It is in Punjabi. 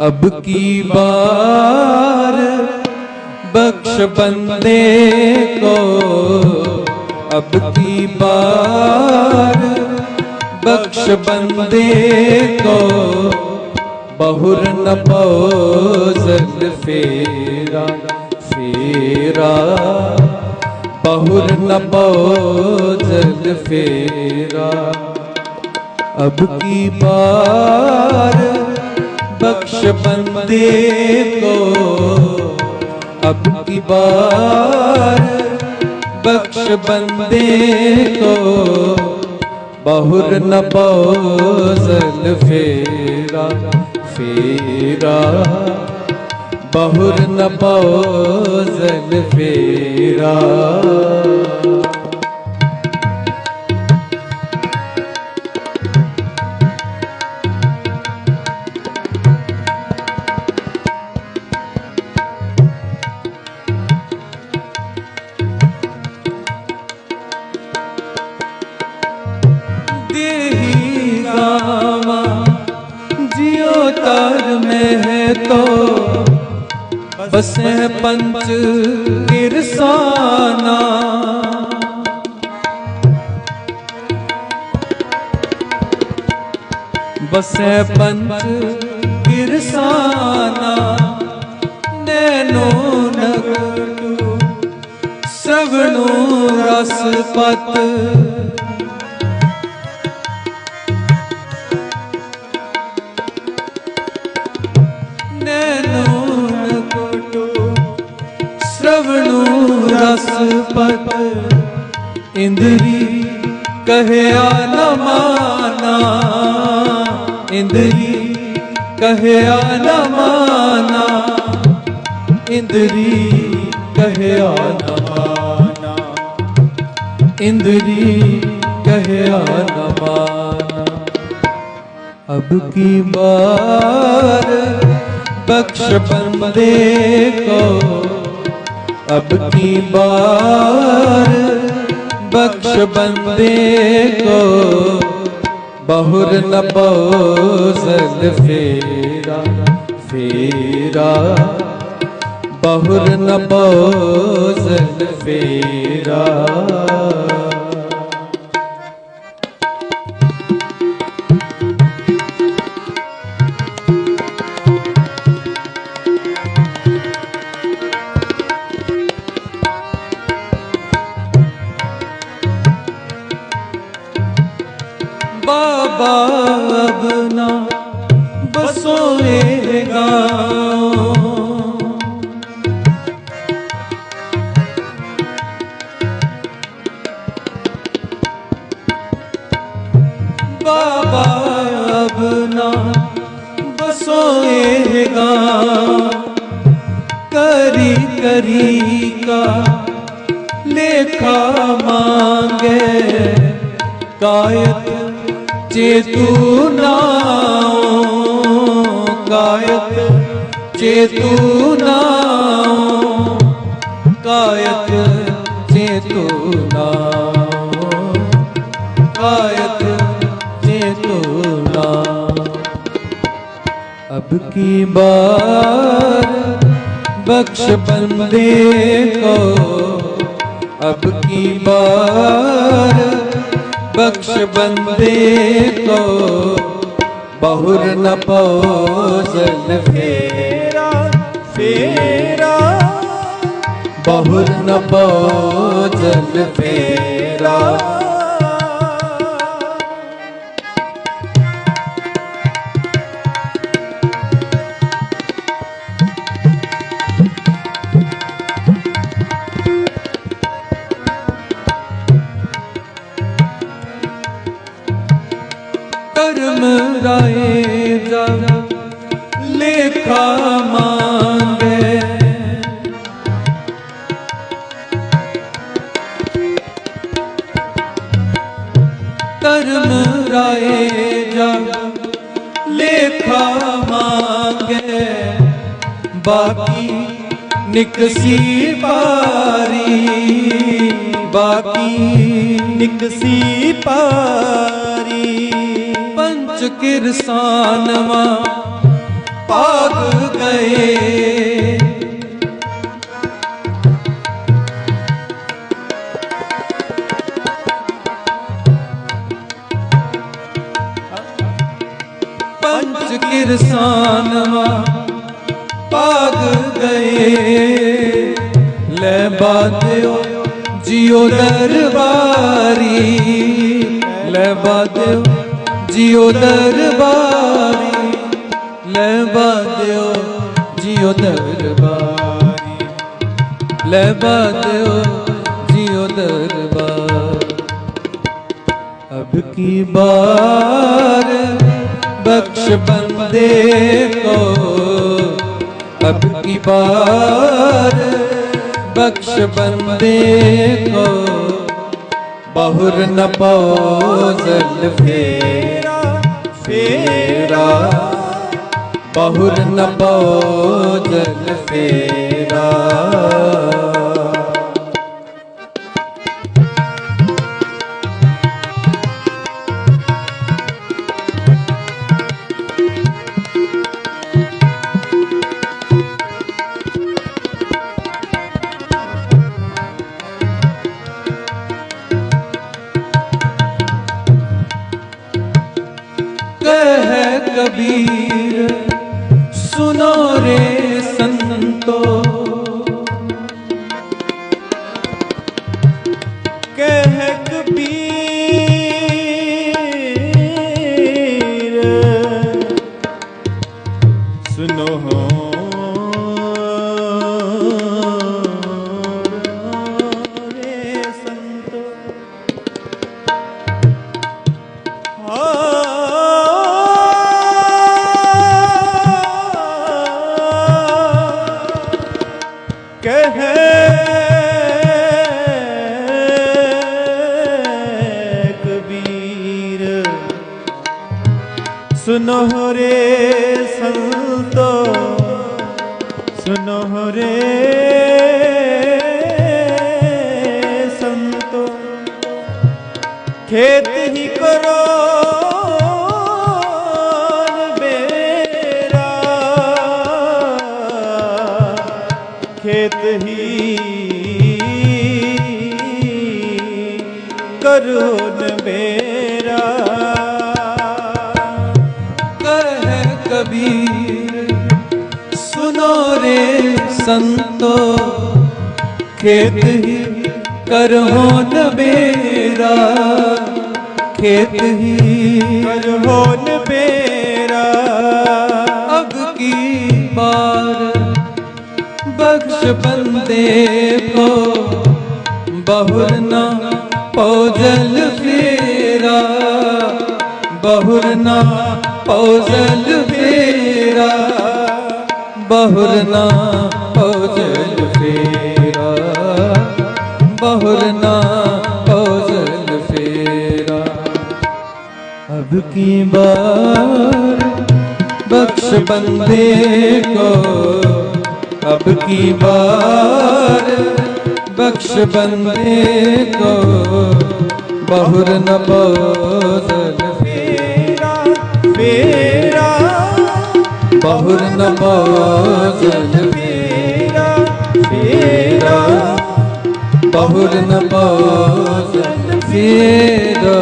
अब की बार बख्श बंदे को अब की बार बख्श बंदे को बहुर न पोजल फेरा फेरा बहुर न पोजल फेरा अब की बार बख्श बंदे को अब की बार बख्श बंदे को बहुर न पोजल फेरा फेरा बहुर न पोजल फेरा ਫਸੇ ਪੰਚ ਨਿਰਸਾਨਾ ਬਸੇ ਪੰਚ ਨਿਰਸਾਨਾ ਨੈਨੋ ਨਗਟੂ ਸਗਣੋ ਰਸ ਪਤ ਪਤ ਇੰਦਰੀ ਕਹਿਆ ਨ ਮਾਨਾ। ਇੰਦਰੀ ਕਹਿਆ ਨ ਮਾਨਾ। ਇੰਦਰੀ ਕਹਿਆ ਨ ਮਾਨਾ। ਇੰਦਰੀ ਕਹਿਆ ਨ ਮਾਨਾ। ਅਬ ਕੀ ਬਾਰ ਬਖਸ਼ ਪਰਮਦੇ ਕੋ अब की बार बख्श बंदे को बहुर न पोजल फेरा फेरा बहुर न पोजल फेरा ਭੁਲੇਖਾ ਮੰਗੇ। ਕਾਇਤ ਚੇਤੂ ਨਾਉ ਕਾਇਤ ਚੇਤੂ ਨਾਉ ਕਾਇਤ ਚੇਤੂ ਨਾਉ ਕਾਇਤ ਚੇਤੂ ਨਾਉ ਅਬ ਕੀ ਬਾਰ ਬਖਸ਼ ਬੰਦੇ ਕੋ अब की बार बख्श बंदे को बहुर न पोजल फेरा फेरा बहुर न पोजल फेरा ਜਬ ਲੇਖਾ ਮੰਗੇ ਕਰਮ ਰਾਏ ਜਬ ਲੇਖਾ ਮੰਗੇ ਬਾਕੀ ਨਿਕਸੀ ਪਾਰੀ। ਬਾਕੀ ਨਿਕਸੀ ਪਾਰੀ। ਕਿਰਸਾਨਵਾ ਭਾਗ ਗਏ। ਪੰਜ ਕਿਰਸਾਨਵਾ ਭਾਗ ਗਏ। ਲੈ ਬਾਦਿਓ ਜਿਉ ਦਰਬਾਰੀ। ਲੈ ਬਾਦਿਓ ਜਿਉ ਦਰਬਾਰੀ, ਲੈ ਬਾਦਿਓ ਜਿਉ ਦਰਬਾਰੀ। ਲੈ ਬਾਦਿਓ ਜਿਉ ਦਰਬਾਰ। ਅਬ ਕੀ ਬਾਰ ਬਖਸ਼ ਬੰਦੇ ਕੋ? ਅਬ ਕੀ ਬਾਰ ਬਖਸ਼ ਬੰਦੇ ਕੋ? ਪਹੁਰ ਨ ਪਉ ਜ਼ਲਫੇਰਾ ਫੇਰਾ। ਪਹੁਰ ਨ ਪਉ ਜ਼ਲਫੇਰਾ ਕਬੀਰ ਸੁਨੋ ਰੇ ਸੰਤੋ ਕਹਿ ਕਬੀਰ ਸੁਨੋ ਕਹਿ ਕਬੀਰ ਸੁਨੋ ਰੇ ਸੰਤੋ ਸੁਨੋ ਰੇ ਸੰਤੋ ਖੇਤ ਹੀ ਕਰੋ ਕਰੁਣ ਮੇਰਾ। ਕਹੇ ਕਬੀਰ ਸੁਨੋ ਰੇ ਸੰਤੋ। ਖੇਤ ਹੀ ਕਰੋ ਨਬੇਰਾ ਖੇਤ ਹੀ ਕਰੋ ਨਬੇਰਾ ਅਬ ਕੀ ਬਾਰ ਬਖਸ਼ ਬੰਦੇ ਕੋ ਬਹੁਰ ਨਾ ਪੌਜਲ ਫੇਰਾ ਬਹੁਰਨਾ ਪੌਜਲ ਫੇਰਾ ਬਹੁਰਨਾ ਪੌਜਲ ਫੇਰਾ ਬਹੁਰਨਾ ਪੌਜਲ ਫੇਰਾ ਅਬ ਕੀ ਬਾਰ ਬਖਸ਼ ਬੰਦੇ ਕੋ ਅਬ ਕੀ ਬਾਰ बख्श बंदे को बहुर न बदल फेरा फेरा बहुर न बदल फेरा फेरा बहुर न बदल फेरा